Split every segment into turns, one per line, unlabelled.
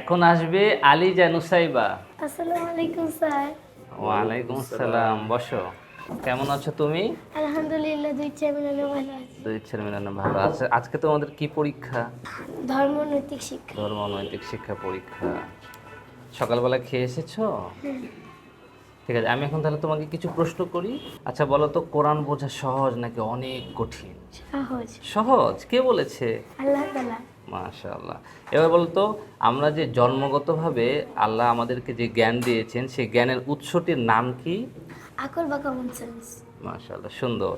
এখন আসবে আলী জানুসাইবা
আসসালামু আলাইকুম স্যার।
ওয়ালাইকুম আসসালাম বসো। কেমন আছো তুমি?
আলহামদুলিল্লাহ দুই মিলিয়ন ভালো আছি।
দুই ছেলে মিলানো ভালো আছে। আজকে তোমাদের কি পরীক্ষা?
ধর্ম নৈতিক শিক্ষা।
ধর্ম নৈতিক শিক্ষা পরীক্ষা। সকালবেলা খেয়ে এসেছ? ঠিক আছে আমি এখন তাহলে তোমাকে কিছু প্রশ্ন করি। আচ্ছা বলো তো কোরআন বোঝা সহজ নাকি অনেক কঠিন?
সহজ।
সহজ? কে বলেছে?
আল্লাহ তালা
মাশাআল্লাহ। এবার বলতো আমরা যে জন্মগতভাবে আল্লাহ আমাদেরকে যে জ্ঞান দিয়েছেন সেই জ্ঞানের উৎসটির নাম কি?
আকল বা কমন সেন্স
মাশাআল্লাহ সুন্দর।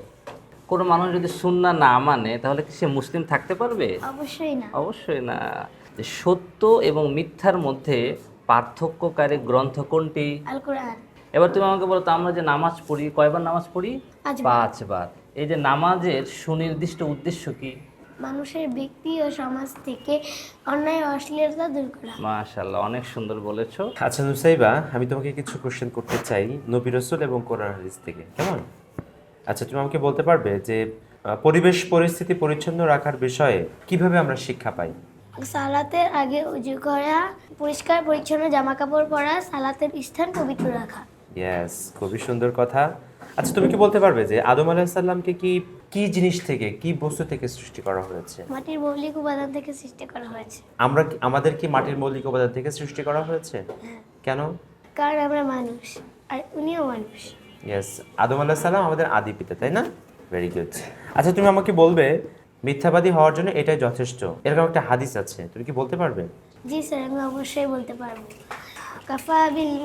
কোনো মানুষ যদি সুন্না না মানে তাহলে কি সে মুসলিম থাকতে পারবে?
অবশ্যই না।
অবশ্যই না। যে সত্য এবং মিথ্যার মধ্যে পার্থক্যকারী গ্রন্থ কোনটি?
আল কোরআন
এবার তুমি আমাকে বলো তো আমরা যে নামাজ পড়ি কয়বার নামাজ পড়ি।
পাঁচবার।
এই যে নামাজের সুনির্দিষ্ট উদ্দেশ্য কি?
মানুষের ব্যক্তি ও সমাজ থেকে অন্যায় অশ্লীলতা দূর করা।
মাশাআল্লাহ অনেক সুন্দর বলেছ।
আচ্ছা নুসাইবা আমি তোমাকে কিছু কোশ্চেন করতে চাই নবী রসুল এবং কোরআন হাদিস থেকে কেমন? আচ্ছা তুমি আমাকে বলতে পারবে যে পরিবেশ পরিস্থিতি পরিচ্ছন্ন রাখার বিষয়ে কীভাবে আমরা শিক্ষা পাই?
সালাতের আগে উজু করা পরিষ্কার পরিচ্ছন্ন জামা কাপড় পরা সালাতের স্থান পবিত্র রাখা।
ইয়েস খুবই সুন্দর কথা। আচ্ছা তুমি কি বলতে পারবে যে আদম আলাহিসাল্লামকে কি কি জিনিস থেকে কি বস্তু থেকে সৃষ্টি করা হয়েছে?
মাটির মৌলিক উপাদান থেকে সৃষ্টি করা হয়েছে।
আমরা কি- আমাদের কি মাটির মৌলিক উপাদান থেকে সৃষ্টি করা হয়েছে? কেন?
কারণ আমরা মানুষ আর উনিও মানুষ।
ইয়েস আদম আলাহ সালাম আমাদের আদি পিতা তাই না? ভেরি গুড আচ্ছা তুমি আমাকে বলবে মিথ্যাবাদী হওয়ার জন্য এটাই যথেষ্ট। এরকম একটা হাদিস আছে তুমি কি বলতে পারবে?
জি স্যার আমি অবশ্যই বলতে পারব। কাফা বিল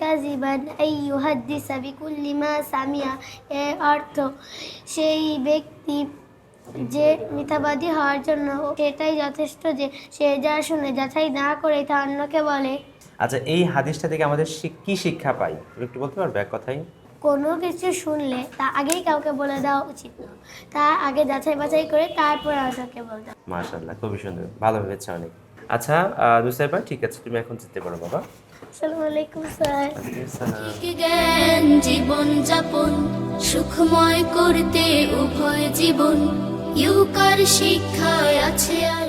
কাজিবান আই ইউহাদ্দিসা বিকুল্লি মা সামিয়া এর অর্থ সেই ব্যক্তি যে মিথ্যাবাদী হওয়ার জন্য সেটাই যথেষ্ট যে সে যা শুনে যাচাই না করে তা অন্যকে বলে।
আচ্ছা এই হাদিসটা থেকে আমাদের কি শিক্ষা পাই? একটু বলতে পারবে এক কথাই
কোনো কিছু শুনলে তা আগেই কাউকে বলে দেওয়া উচিত না। তা আগে যাচাই বাছাই করে তারপর বলতে হবে।
মাশাল্লাহ খুবই সুন্দর ভালো ভেবেছে অনেক। আচ্ছা আহ, নুসাইবা ঠিক আছে তুমি এখন যেতে পারো বাবা।
আসসালামু আলাইকুম স্যার
জ্ঞান জীবন যাপন সুখময় করতে উভয় জীবন। ইউকার শিক্ষায় আছে আর